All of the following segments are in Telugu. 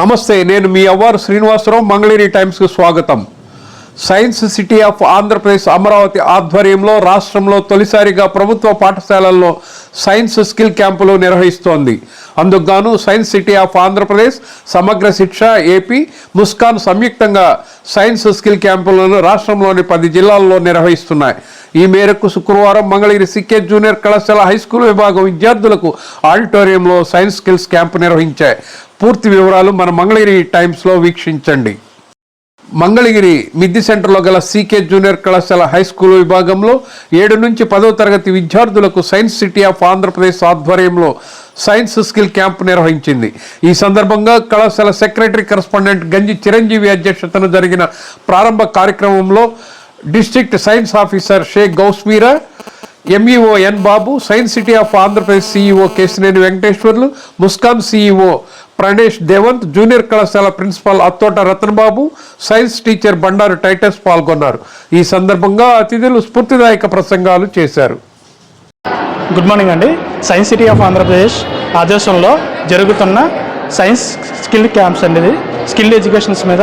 నమస్తే నేను మీ అవ్వారు శ్రీనివాసరావు మంగళగిరి టైమ్స్కు స్వాగతం. Science city of Andhra Pradesh Amaravati ఆధ్వర్యంలో రాష్ట్రంలో తొలిసారిగా ప్రభుత్వ పాఠశాలల్లో సైన్స్ స్కిల్ క్యాంపులు నిర్వహిస్తోంది. అందుకుగాను science city of Andhra Pradesh Samagra Shiksha AP Muskan సంయుక్తంగా సైన్స్ స్కిల్ క్యాంపులను రాష్ట్రంలోని పది జిల్లాల్లో నిర్వహిస్తున్నాయి. ఈ మేరకు శుక్రవారం మంగళగిరి సికే జూనియర్ కళాశాల హై స్కూల్ విభాగం విద్యార్థులకు ఆడిటోరియంలో సైన్స్ స్కిల్స్ క్యాంపు నిర్వహించాయి. పూర్తి వివరాలు మన మంగళగిరి టైమ్స్లో వీక్షించండి. మంగళగిరి మిద్ది సెంటర్లో గల సీకే జూనియర్ కళాశాల హై స్కూల్ విభాగంలో ఏడు నుంచి పదో తరగతి విద్యార్థులకు సైన్స్ సిటీ ఆఫ్ ఆంధ్రప్రదేశ్ ఆధ్వర్యంలో సైన్స్ స్కిల్ క్యాంప్ నిర్వహించింది. ఈ సందర్భంగా కళాశాల సెక్రటరీ కరస్పాండెంట్ గంజి చిరంజీవి అధ్యక్షతన జరిగిన ప్రారంభ కార్యక్రమంలో district science officer Shaik Gousmira MEO N Babu science city of Andhra Pradesh CEO Kesineni Venkateswarlu Muskan CEO Pranesh Devanth junior కళాశాల principal Attota Ratanbabu science teacher Bandaru Titus పాల్గొన్నారు. ఈ సందర్భంగా అతిథులు స్ఫూర్తిదాయక ప్రసంగాలు చేశారు. గుడ్ మార్నింగ్ అండి. సైన్స్ సిటీ ఆఫ్ ఆంధ్రప్రదేశ్ ఆదేశంలో జరుగుతున్న సైన్స్ స్కిల్ క్యాంప్స్ అండి ఇది. స్కిల్ ఎడ్యుకేషన్స్ మీద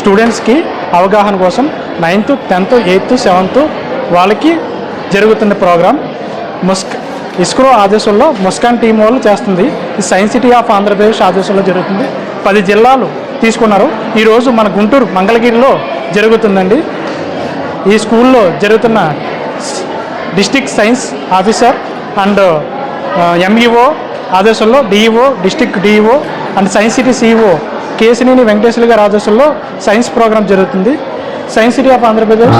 స్టూడెంట్స్కి అవగాహన కోసం నైన్త్ టెన్త్ ఎయిత్ సెవెంత్ వాళ్ళకి జరుగుతున్న ప్రోగ్రామ్. ముస్క్ ఇస్క్రో ఆదేశంలో ముస్కాన్ టీం వాళ్ళు చేస్తుంది. సైన్స్ సిటీ ఆఫ్ ఆంధ్రప్రదేశ్ ఆదేశంలో జరుగుతుంది. పది జిల్లాలు తీసుకున్నారు. ఈరోజు మన గుంటూరు మంగళగిరిలో జరుగుతుందండి. ఈ స్కూల్లో జరుగుతున్న district science officer and MEO ఆదేశంలో DEO district DEO and science city CEO Kesineni Venkateswara గారి ఆదేశంలో సైన్స్ ప్రోగ్రామ్ జరుగుతుంది. Science city of Andhra Pradesh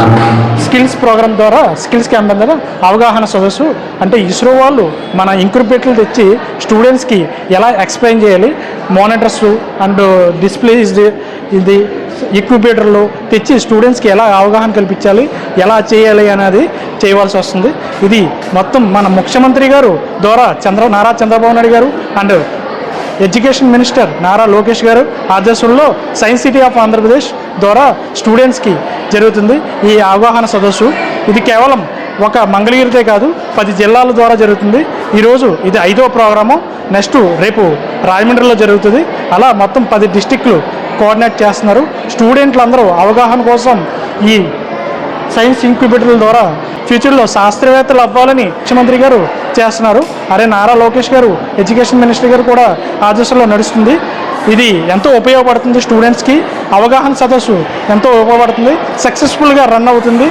skills programme ద్వారా స్కిల్స్ క్యాంప్ ద్వారా అవగాహన సదస్సు. అంటే ఇస్రో వాళ్ళు మన ఇంక్యుబేటర్లు తెచ్చి స్టూడెంట్స్కి ఎలా ఎక్స్ప్లెయిన్ చేయాలి మానిటర్స్ అండ్ డిస్ప్లేస్ ఇది ఇంక్యుబేటర్లు తెచ్చి స్టూడెంట్స్కి ఎలా అవగాహన కల్పించాలి ఎలా చేయాలి అనేది చేయవలసి వస్తుంది. ఇది మొత్తం మన ముఖ్యమంత్రి గారు ద్వారా చంద్ర Nara Chandrababu Naidu garu and education minister Nara Lokesh garu ఆదేశంలో science city of Andhra Pradesh ద్వారా స్టూడెంట్స్కి జరుగుతుంది ఈ అవగాహన సదస్సు. ఇది కేవలం ఒక మంగళగిరితే కాదు పది జిల్లాల ద్వారా జరుగుతుంది. ఈరోజు ఇది ఐదో ప్రోగ్రాము. నెక్స్ట్ రేపు రాజమండ్రిలో జరుగుతుంది. అలా మొత్తం పది డిస్టిక్లు కోఆర్డినేట్ చేస్తున్నారు. స్టూడెంట్లు అందరూ అవగాహన కోసం ఈ సైన్స్ ఇంక్యుబేటర్ల ద్వారా ఫ్యూచర్లో శాస్త్రవేత్తలు అవ్వాలని ముఖ్యమంత్రి గారు చేస్తున్నారు. అరే నారా లోకేష్ గారు ఎడ్యుకేషన్ మినిస్టర్ గారు కూడా ఆదేశంలో నడుస్తుంది. ఇది ఎంతో ఉపయోగపడుతుంది స్టూడెంట్స్కి అవగాహన సదస్సు ఎంతో ఉపయోగపడుతుంది. సక్సెస్ఫుల్గా రన్ అవుతుంది.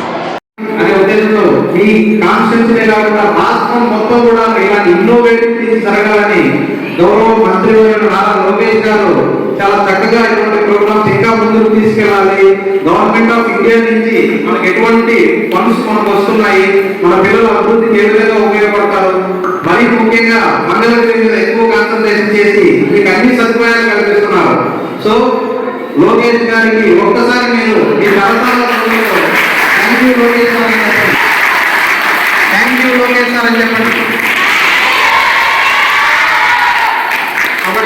అనే ఉద్దేశంతో కాన్స్టిట్యూన్సీ కాకుండా రాష్ట్రం మొత్తం కూడా ఇలాంటి ఇన్నోవేటివ్ థింగ్స్ జరగాలని గౌరవ మంత్రి నారా లోకేష్ గారు చాలా చక్కగా ఇటువంటి ముందుకు తీసుకెళ్ళాలి. గవర్నమెంట్ ఆఫ్ ఇండియా నుంచి మనకు ఎటువంటి ఫండ్స్ మనకు వస్తున్నాయి. మన పిల్లల అభివృద్ధికి ఏ విధంగా ఉపయోగపడతారు? మరీ ముఖ్యంగా మంగళగిరి మీద ఎక్కువ కాన్సన్ట్రేషన్ చేసి మీకు అన్ని సదుపాయాలు కల్పిస్తున్నారు. సో లోకేష్ గారికి ఒక్కసారి మీరు ఈ కరతాళ thank you Lokesh sir thank you Lokesh sir అని చెప్పండి.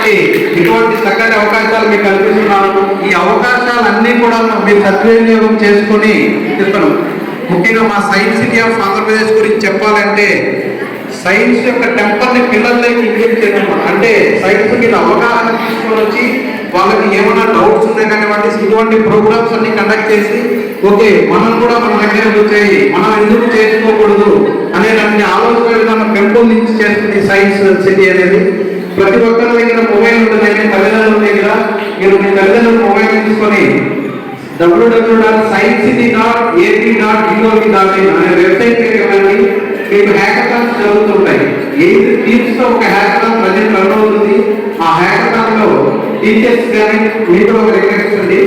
కాబట్టి ఇటువంటి చక్కటి అవకాశాలు మీకు కల్పిస్తున్నాను ఈ అవకాశాలన్నీ కూడా మీరు సద్వినియోగం చేసుకొని చెప్పను. ముఖ్యంగా మా సైన్స్ సిటీ ఆఫ్ ఆంధ్రప్రదేశ్ గురించి చెప్పాలంటే సైన్స్ యొక్క టెంపర్ని పిల్లల్లోకి ఇంక్రీజ్ చేయడం అంటే సైన్స్ మీద అవగాహన తీసుకొని వచ్చి వాళ్ళకి ఏమైనా డౌట్స్ ఉన్నాయి కానివ్వండి ఇటువంటి ప్రోగ్రామ్స్ అన్ని కండక్ట్ చేసి ఓకే మనం కూడా మన దగ్గర వచ్చాయి మనం ఎందుకు చేసుకోకూడదు దాన్ని ఆలోచన విధానం పెంపొందించి చేస్తుంది సైన్స్ సిటీ అనేది. ప్రతి ఒక్కరి దగ్గర మొబైల్ ఉంటుంది మీ తల్లిదండ్రుల దగ్గర మీరు మీ తల్లిదండ్రులు మొబైల్ తీసుకొని W W W dot science city dot AP dot G O V dot in అనే వెబ్సైట్ వెళ్ళండి మీకు హ్యాకథాన్స్ జరుగుతుంటాయి. ఎయిట్ టీమ్స్తో ఒక హ్యాకథాన్ ప్రజెంట్ రన్ అవుతుంది. ఆ హ్యాకథాన్లో టీచర్స్ కానీ మీతో ఒక రిక్వెస్ట్ ఉంది.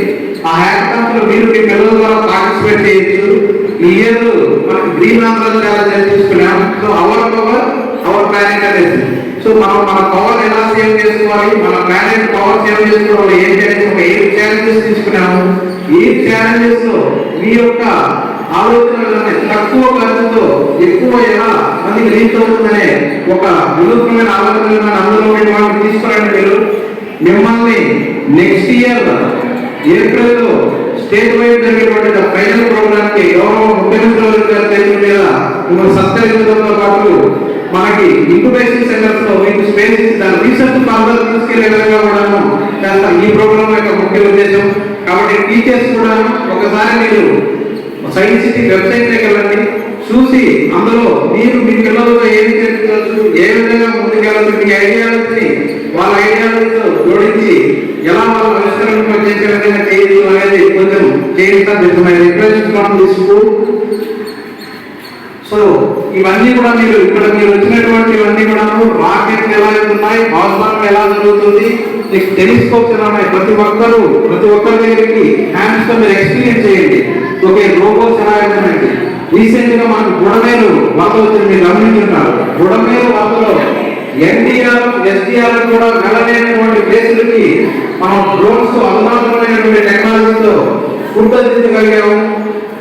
ఆ హ్యాకథాన్స్లో మీరు మీ పిల్లల ద్వారా పార్టిసిపేట్ చేయొచ్చు. ఈ ఇయర్ మనకి గ్రీన్ ఆంధ్ర ఛాలెంజ్ తీసుకున్నాం so our power our planet అనేది. సో మనం మన పవర్ ఎలా సేవ్ చేసుకోవాలి? మన ప్లానెట్ పవర్ సేవ్ చేసుకోవాలి. ఏం చేయాలి? ఒక ఛాలెంజెస్ తీసుకున్నాము. ఈ ఛాలెంజెస్లో మీ యొక్క ఆలోచనలనే తక్కువ ఖర్చుతో ఎక్కువ ఎలా మందికి రీచ్ అవుతుందనే ఒక వినూత్నమైన ఆలోచన అందులో ఉన్నటువంటి తీసుకురండి మీరు. మిమ్మల్ని నెక్స్ట్ ఇయర్ ఏప్రిల్లో స్టేట్ వైడ్ జరిగేటువంటి ఫైనల్ ప్రోగ్రామ్కి గౌరవ ముఖ్యమంత్రి గారి చేతుల మీద మిమ్మల్ని సత్కరించడంతో పాటు మనకి ఇంక్యుబేషన్ సెంటర్స్లో మీకు స్పేస్ దాని రీసెర్చ్ ప్రాంతాలు తీసుకెళ్ళే విధంగా కూడాను ఈ ప్రోగ్రామ్ యొక్క ముఖ్య ఉద్దేశం. కాబట్టి టీచర్స్ కూడా ఒకసారి మీరు సైన్స్ సిటీ వెబ్సైట్ దగ్గర చూసి అందులో మీరు మీ పిల్లలతో ఏమి చేర్చవచ్చు ఏ విధంగా ముందుకెళ్ళచ్చు మీ ఐడియాలని వాళ్ళ ఐడియాలతో జోడించి ఎలా వాళ్ళ పరిష్కరణ చేసే విధంగా చేయడం అనేది కొంచెం చేయడం విధమైన request from the school so ఇవన్నీ కూడా మీరు ఇక్కడ మీరు వచ్చినటువంటి ఇవన్నీ కూడా రాకెట్ ఎలా ఉన్నాయి అవసరం ఎలా జరుగుతుంది మీకు టెలిస్కోప్స్ ఎలా ఉన్నాయి ప్రతి ఒక్కరు ప్రతి ఒక్కరి దగ్గరికి హ్యాండ్స్తో మీరు ఎక్స్పీరియన్స్ చేయండి. ఓకే రోబోట్స్ ఎలా ఉన్నాయండి రీసెంట్గా మనకు బుడమేరు వార్త వచ్చింది మీరు గమనించుంటారు బుడమేరు వార్తలో ఎన్డీఆర్ ఎస్డీఆర్ కూడా వెళ్ళలేనటువంటి ప్లేసులకి మనం డ్రోన్స్ అధునాతనమైనటువంటి టెక్నాలజీతో ఫుడ్ అందించగలిగాము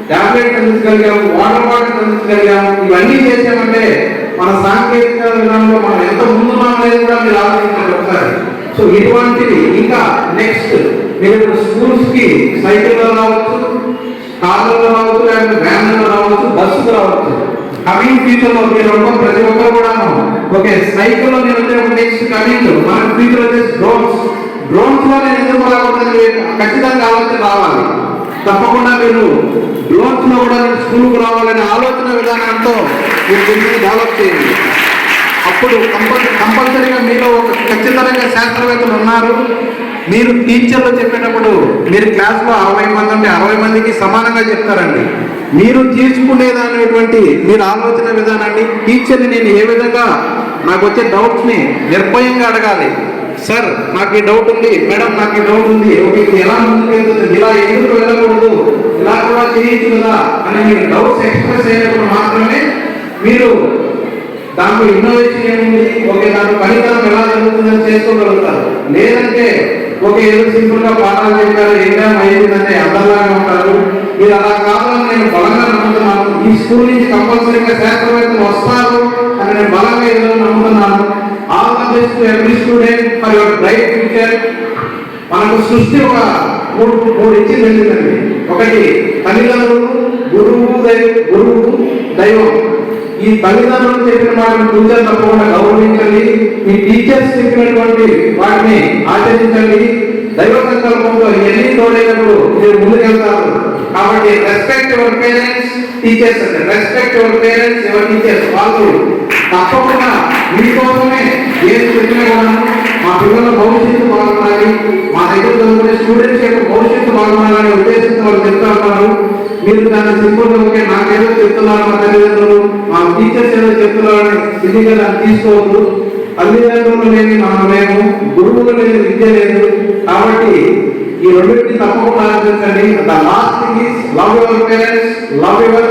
టాబ్లెట్ అందించగలిగాము వాటర్ బాటిల్ అందించగలిగాము ఇవన్నీ చేసామంటే మన సాంకేతిక విధానంలో మనం ఎంత ముందున్నాం అనేది కూడా మీరు ఆలోచించాలి ఒకసారి. సో ఇటువంటివి ఇంకా నెక్స్ట్ మీరు స్కూల్స్కి సైకిల్లో రావచ్చు కార్లలో రావచ్చు లేకపోతే వ్యాన్లో రావచ్చు బస్సులో రావచ్చు. కమింగ్ ఫ్యూచర్లో మీరు ఒక్క- ప్రతి ఒక్కరు కూడా ఓకే సైకిల్లో నేను వచ్చే నెక్స్ట్ కమింగ్. మన ఫ్యూచర్ వచ్చేసి డ్రోన్స్ డ్రోన్స్లో నేను ఎందుకు రాకూడదు ఖచ్చితంగా ఆలోచన రావాలి. తప్పకుండా మీరు డ్రోన్స్లో కూడా నేను స్కూల్కి రావాలనే ఆలోచన విధానంతో మీరు దీన్ని డెవలప్ చేయండి. అప్పుడు కంపల్ కంపల్సరీగా మీలో ఒక ఖచ్చితంగా శాస్త్రవేత్తలు ఉన్నారు. మీరు టీచర్లు చెప్పేటప్పుడు మీరు క్లాస్లో అరవై మంది ఉంటే అరవై మందికి సమానంగా చెప్తారండి. మీరు తీర్చుకునేదనేటువంటి మీరు ఆలోచన విధానాన్ని టీచర్ని నేను ఏ విధంగా నాకు వచ్చే డౌట్స్ని నిర్భయంగా అడగాలి. సార్ నాకు ఈ డౌట్ ఉంది. మేడం నాకు ఈ డౌట్ ఉంది. ఓకే ఎలా ముందుకెళ్తుంది ఇలా ఎందుకు వెళ్ళకూడదు? ఇలా కూడా చేయొచ్చు కదా అని మీరు డౌట్స్ ఎక్స్ప్రెస్ అయినప్పుడు మాత్రమే మీరు దాంట్లో ఇన్నోవేషన్ ఏముంది? ఓకే దాంట్లో ఫలితం ఎలా జరుగుతుందని చేసుకోగలుగుతారు లేదంటే ఓకే ఏదో సింపుల్గా పాఠాలు చెప్పారు ఏదైనా అయిందంటే అందరిలాగా ఉంటారు. మీరు అలా కావాలని నేను బలంగా నమ్ముతున్నాను. ఈ స్కూల్ నుంచి కంపల్సరీగా శాస్త్రవేత్తలు వస్తారు అని నేను బలంగా ఏదో నమ్ముతున్నాను. All the best every student for your bright future మనకు సృష్టి ఒక మూడు మూడు ఇచ్చి వెళ్ళిందండి ఒకటి తల్లిదండ్రులు గురువు దైవం గురువు దైవం. మీ తల్లిదండ్రులు చెప్పిన వాటిని పూజలు తప్పకుండా గౌరవించండి. మీ టీచర్స్ చెప్పినటువంటి వాటిని ఆచరించండి. దైవ సంకల్పంలో ఎన్ని తోడైనప్పుడు మీరు ముందుకెళ్తారు. కాబట్టి రెస్పెక్ట్ యువర్ పేరెంట్స్ టీచర్స్ అంటే respect your parents your teachers వాళ్ళు తప్పకుండా మీకోసమే ఏది చెప్పినా కూడా మా పిల్లల భవిష్యత్తు బాగుండాలి. మా దగ్గర చదువుకునే స్టూడెంట్స్ యొక్క భవిష్యత్తు బాగుండాలనే ఉద్దేశంతో వాళ్ళు చెప్తా ఉన్నారు. మీరు దాన్ని సింపుల్గా చెప్తున్నారు మా తల్లిదండ్రులు మా టీచర్స్ ఏదో చెప్తున్నారని ఇదిగా దాన్ని తీసుకోవద్దు. తల్లిదండ్రులు లేని మనం మేము గురువులు లేని విద్య లేదు. కాబట్టి ఈ రెండింటిని తప్పకుండా ఆలోచించండి the last thing is love your parents love your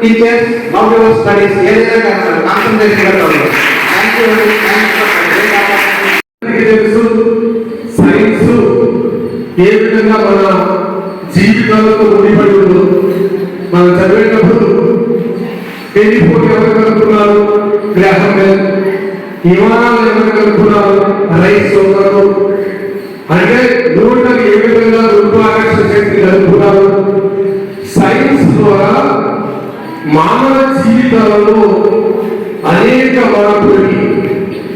teachers love your studies ఏదైనా కాన్సన్ట్రేషన్ పెట్టాలి థ్యాంక్ యూ మనకి తెలుసు సైన్స్ ఏ విధంగా మన జీవితాలతో ముడిపడి ఉందో మనం చదివేటప్పుడు టెలిఫోన్ ఎవరు కనుక్కున్నారు గ్రాహం విమానాలు ఎవరు రైస్ సోదరులు. అంటే నూటలు ఏ విధంగా గురుత్వాకర్షణ శక్తి కనుక్కున్నారు సైన్స్ ద్వారా మానవ జీవితాలలో అనేక మార్పులకి.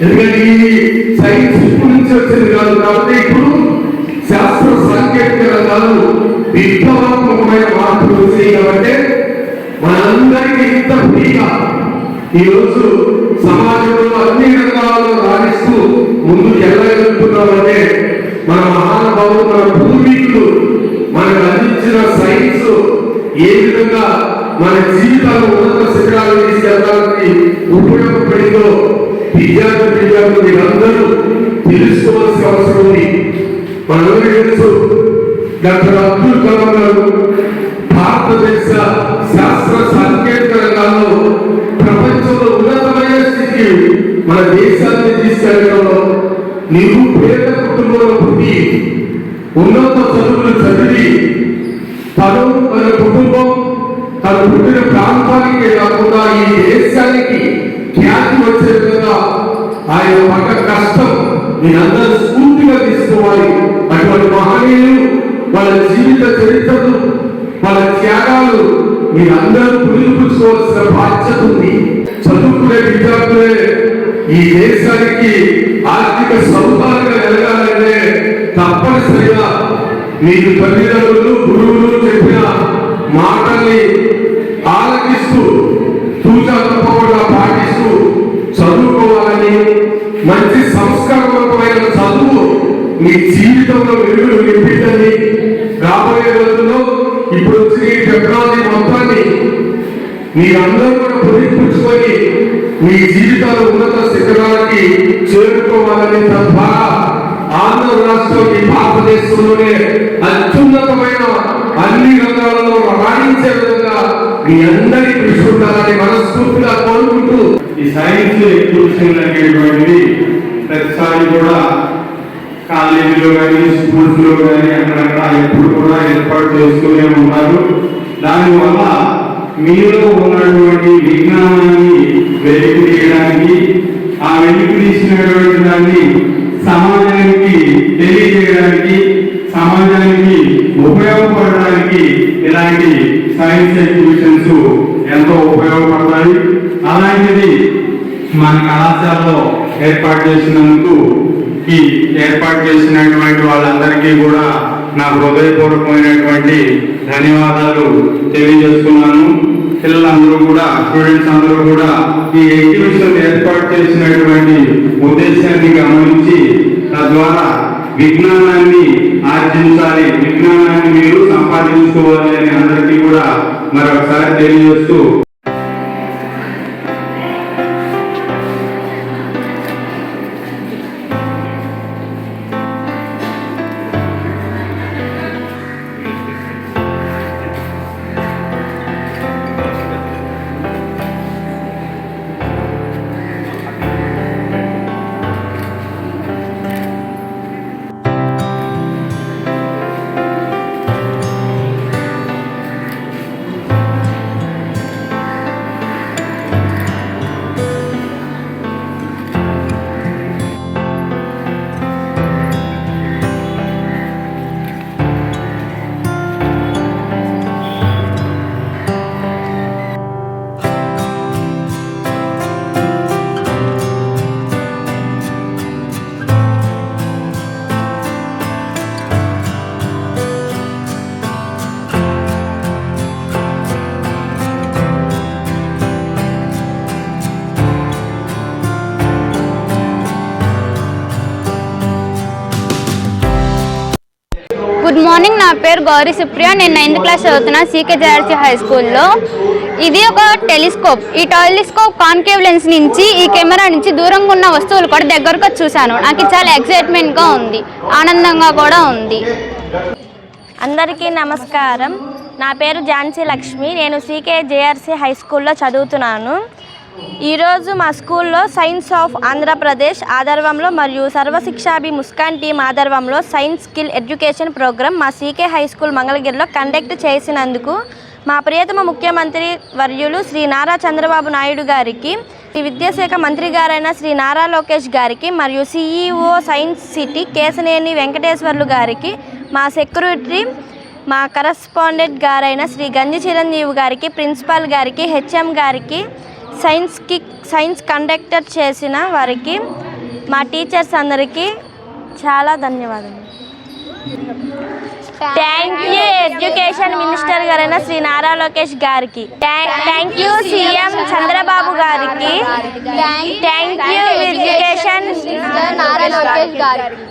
ఎందుకంటే ఇది సైన్స్ గురించి వచ్చింది కాదు కాబట్టి ఇప్పుడు శాస్త్ర సాంకేతిక రంగాలు విప్లవాత్మకమైన మార్పులు వచ్చాయి కాబట్టి మనందరికీ ఇంత ఫ్రీగా ఈరోజు సమాజంలో అన్ని రంగాల్లో రాణిస్తూ ముందుకు వెళ్ళగలుగుతున్నామంటే మన మహానుభావులు మన పూర్వీకులు మనకు అందించిన సైన్స్ ఏ విధంగా మన జీవితాలు ఉన్నత శిఖరాలు తీసుకెళ్ళడానికి ఉపయోగపడిందో విద్యార్థి విద్యార్థులు మీరందరూ తెలుసుకోవాల్సిన అవసరం ఉంది. మనందరికీ తెలుసు డాక్టర్ అబ్దుల్ కలాం గారు భారతదేశ శాస్త్ర సాంకేతిక రంగాల్లో ప్రపంచంలో ఉన్నతమైన స్థితికి మన దేశాన్ని తీసుకెళ్ళడంలో నిరుపేద కుటుంబంలో పుట్టి ఉన్నత చదువులు చదివి తను తన కుటుంబం తన పుట్టిన ప్రాంతానికి కాకుండా ఈ దేశానికి ఖ్యాతి వచ్చే విధంగా ఆయన పక్క కష్టం మీరందరూ స్ఫూర్తిగా తీసుకోవాలి. అటువంటి మహనీయులు వాళ్ళ జీవిత చరిత్రలు వాళ్ళ త్యాగాలు మీరందరూ పురిపుచ్చుకోవాల్సిన బాధ్యత ఉంది. చదువుకునే విద్యార్థులే ఈ దేశానికి ఆర్థిక సంపాదన ఎదగాలంటే తప్పనిసరిగా మీకు తల్లిదండ్రులు గురువులు చెప్పిన మాటల్ని ఆలకిస్తూ తూచా తప్పకుండా పాటిస్తూ చదువుకోవాలని మంచి సంస్కారవంతమైన చదువు మీ జీవితంలో వెలుగులు నింపిందని రాబోయే రోజుల్లో ఇప్పుడు వచ్చిన ఈ టెక్నాలజీ మొత్తాన్ని మీరందరూ కూడా పొందిపుచ్చుకొని మీ జీవితాల ఉన్నత శిఖరాలకి చేరుకోవాలని తద్వారా ఆంధ్ర రాష్ట్రం ఈ భారతదేశంలోనే అత్యున్నతమైన అన్ని రంగాలలో రాణించే విధంగా మీ అందరి కృషి ఉండాలని మనస్ఫూర్తిగా కోరుకుంటూ ఈ సైన్స్ ఎగ్జిబిషన్ అనేటువంటిది ప్రతిసారి కూడా కాలేజీలో కానీ స్కూల్స్లో కానీ అక్కడక్కడ ఎప్పుడు కూడా ఏర్పాటు చేస్తూనే ఉంటారు దానివల్ల మీలో ఉన్నటువంటి విజ్ఞానాన్ని వెలికి తీయడానికి ఆ వెలికి తీసినటువంటి దాన్ని సమాజానికి తెలియజేయడానికి సమాజానికి ఉపయోగపడడానికి ఇలాంటి సైన్స్ ఎగ్జిబిషన్స్ ఎంతో ఉపయోగపడతాయి. అలాంటిది మన కళాశాలలో ఏర్పాటు చేసినందుకు ఈ ఏర్పాటు చేసినటువంటి వాళ్ళందరికీ కూడా నా హృదయపూర్వకమైనటువంటి ధన్యవాదాలు తెలియజేస్తున్నాను. పిల్లలందరూ కూడా స్టూడెంట్స్ అందరూ కూడా ఈ ఎగ్జిబిషన్ ఏర్పాటు చేసినటువంటి ఉద్దేశాన్ని గమనించి తద్వారా విజ్ఞానాన్ని ఆర్జించాలి. విజ్ఞానాన్ని మీరు సంపాదించుకోవాలి అని అందరికీ కూడా మరొకసారి తెలియజేస్తూ గుడ్ మార్నింగ్ నా పేరు గౌరీ సుప్రియ. నేను నైన్త్ క్లాస్ చదువుతున్నా C K J R C high స్కూల్లో ఇది ఒక టెలిస్కోప్ ఈ టెలిస్కోప్ కాన్కేవ్ లెన్స్ నుంచి ఈ కెమెరా నుంచి దూరంగా ఉన్న వస్తువులు కూడా దగ్గరకు చూశాను. నాకు చాలా ఎక్సైట్మెంట్గా ఉంది. ఆనందంగా కూడా ఉంది. అందరికీ నమస్కారం. నా పేరు ఝాన్సీ లక్ష్మి. నేను సీకే జేఆర్సీ హై స్కూల్లో చదువుతున్నాను. ఈరోజు మా స్కూల్లో సైన్స్ ఆఫ్ ఆంధ్రప్రదేశ్ ఆధర్వంలో మరియు సర్వశిక్షాభి ముస్కాన్ టీం ఆధర్వంలో సైన్స్ స్కిల్ ఎడ్యుకేషన్ ప్రోగ్రాం మా సీకే హై స్కూల్ మంగళగిరిలో కండక్ట్ చేసినందుకు మా ప్రియతమ ముఖ్యమంత్రి వర్యులు శ్రీ నారా చంద్రబాబు నాయుడు గారికి ఈ విద్యాశాఖ మంత్రి గారైన శ్రీ నారా లోకేష్ గారికి మరియు C E O science city Kesineni Venkateswarlu గారికి మా సెక్యూరిటీ మా కరస్పాండెంట్ గారైన శ్రీ గంజి చిరంజీవి గారికి ప్రిన్సిపాల్ గారికి హెచ్ఎం గారికి సైన్స్కి సైన్స్ కండక్టర్ చేసిన వారికి మా టీచర్స్ అందరికీ చాలా ధన్యవాదాలు. థ్యాంక్ యూ ఎడ్యుకేషన్ మినిస్టర్ గారైన శ్రీ నారా లోకేష్ గారికి. థ్యాంక్ యూ సీఎం చంద్రబాబు గారికి. Thank you education Nara Lokesh గారికి.